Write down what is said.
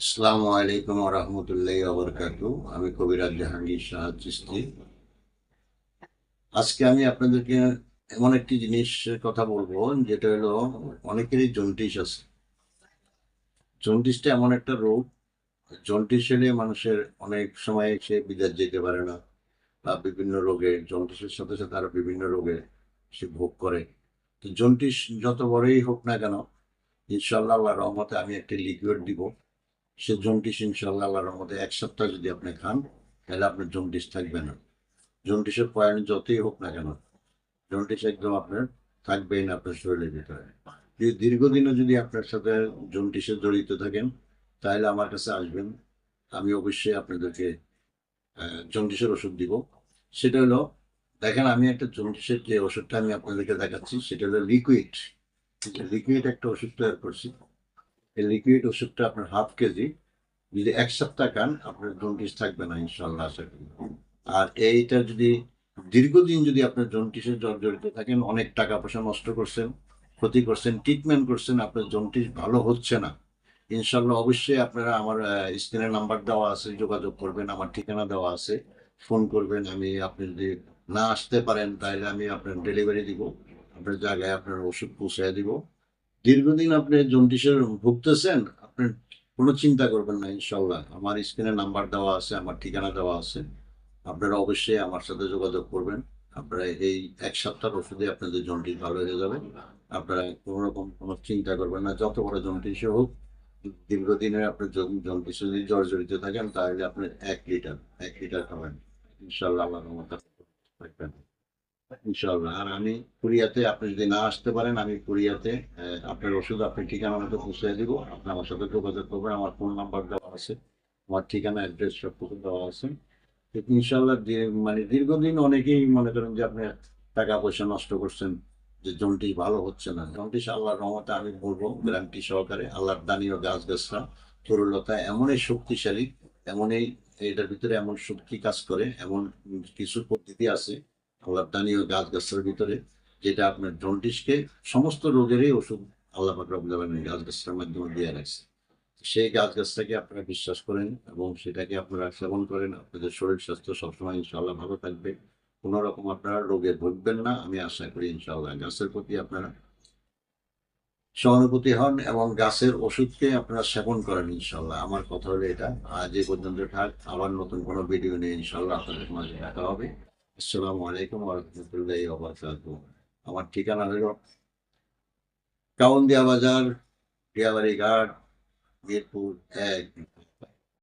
আসসালামু আলাইকুম রহমতুল্লাহ আবরকাত আমি কবিরাজ জাহাঙ্গীর শাহ চিস্তি আজকে আমি আপনাদেরকে এমন একটি জিনিস কথা বলব, যেটা হলো অনেকেরই জন্ডিস আছে। জন্ডিসটা এমন একটা রোগ, জন্ডিস হলে মানুষের অনেক সময় সে বিদেশ যেতে পারে না, বা বিভিন্ন রোগে, জন্ডিসের সাথে সাথে আরও বিভিন্ন রোগে সে ভোগ করে। তো জন্ডিস যত বড়ই হোক না কেন ইনশাল্লাহ রহমতে আমি একটা লিকুইড দিব। সে জন্ডিস ইনশাল্লাহ আল্লাহর মধ্যে এক সপ্তাহ যদি আপনি খান, তাহলে আপনার জন্ডিস থাকবে না। জন্ডিসের পয়েন্ট যতই হোক না কেন, জন্ডিস একদম আপনার থাকবেই না আপনার শরীরের ভিতরে। যদি দীর্ঘদিনও যদি আপনার সাথে জন্ডিসে জড়িত থাকেন, তাহলে আমার কাছে আসবেন। আমি অবশ্যই আপনাদেরকে জন্ডিসের ওষুধ দিব। সেটা হলো, দেখেন আমি একটা জন্ডিসের যে ওষুধটা আমি আপনাদেরকে দেখাচ্ছি, সেটা হলো লিকুইড। লিকুইড একটা ওষুধ তৈরি করছি। এই লিকুইড ওষুধটা আপনার হাফ কেজি, যদি এক সপ্তাহ খান, আপনার জন্ডিস থাকবে না ইনশাল্লাহ আশা করি। আর এইটা যদি দীর্ঘদিন যদি আপনার জন্ডিসের জ্বর জড়িত থাকেন, অনেক টাকা পয়সা নষ্ট করছেন, ক্ষতি করছেন ট্রিটমেন্ট করছেন, আপনার জন্ডিস ভালো হচ্ছে না ইনশাল্লাহ অবশ্যই আপনারা আমার স্ক্রিনের নাম্বার দেওয়া আছে, যোগাযোগ করবেন, আমার ঠিকানা দেওয়া আছে ফোন করবেন, আমি আপনি যদি না আসতে পারেন, তাহলে আমি আপনার ডেলিভারি দিব, আপনার জায়গায় আপনার ওষুধ পৌঁছায় দিব। দীর্ঘদিন আপনি জন্ডিসের ভুগতেছেন, আপনি কোনো চিন্তা করবেন না ইনশাল্লাহ আমার স্ক্রিনে নাম্বার দেওয়া আছে, আমার ঠিকানা দেওয়া আছে। আপনারা অবশ্যই আমার সাথে যোগাযোগ করবেন। আপনারা এই এক সপ্তাহ ওষুধে আপনাদের জন্ডিস ভালো হয়ে যাবে। আপনারা কোনো রকম কোনো চিন্তা করবেন না, যত বড় জন্ডিস হোক। দীর্ঘদিনের আপনার জন্ডিসে যদি জ্বর জড়িত থাকেন, তাহলে আপনি এক লিটার এক লিটার খাবেন। ইনশাল্লাহ আল্লাহ থাকবেন। ইনশাল্লাহ আর আমি কুরিয়াতে, আপনি যদি না আসতে পারেন, আমি কুরিয়াতে আপনার ওষুধ, আপনি ঠিকানা মতো পৌঁছে দিব। আপনি আমার সাথে যোগাযোগ করবেন, আমার ফোন নাম্বার দেওয়া আছে, আমার ঠিকানা, অ্যাড্রেস সব কিছু দেওয়া আছে। ইনশাল্লাহ মানে দীর্ঘদিন অনেকেই মনে করেন যে আপনি টাকা পয়সা নষ্ট করছেন, যে জন্টি ভালো হচ্ছে না। জন্টি আল্লাহর রহমতে আমি বলব গ্যারান্টি সহকারে আল্লাহর দানীয় গাছ গাছরা তরুলতা এমনই শক্তিশালী, এমনই এটার ভিতরে এমন শক্তি কাজ করে, এমন কিছু পদ্ধতি আছে আল্লাহর দানীয় গাছ গাছের ভিতরে, যেটা আপনার জন্ডিসকে সমস্ত রোগেরই ওষুধ আল্লাহ আলামিন গাছ গাছের মাধ্যমে দিয়ে রাখছে। সেই গাছ গাছটাকে আপনারা বিশ্বাস করেন এবং সেটাকে আপনারা সেবন করেন, আপনাদের শরীর স্বাস্থ্য সবসময় ইনশাআল্লাহ ভালো থাকবে। কোনো রকম আপনারা রোগে ভুগবেন না, আমি আশা করি ইনশাআল্লাহ গাছের প্রতি আপনারা সহানুভূতি হন এবং গাছের ওষুধকে আপনারা সেবন করেন ইনশাল্লাহ আমার কথা হলো এটা। আজ এই পর্যন্ত থাক, আবার নতুন কোনো ভিডিও নিয়ে ইনশাল্লাহ আপনাদের মাঝে দেখা হবে। আসসালামু আলাইকুম রহমতুল্লাহ আমার ঠিকানা হলো কাউন্দিয়া বাজার ডিয়াবাড়ি ঘাট মিরপুর এক।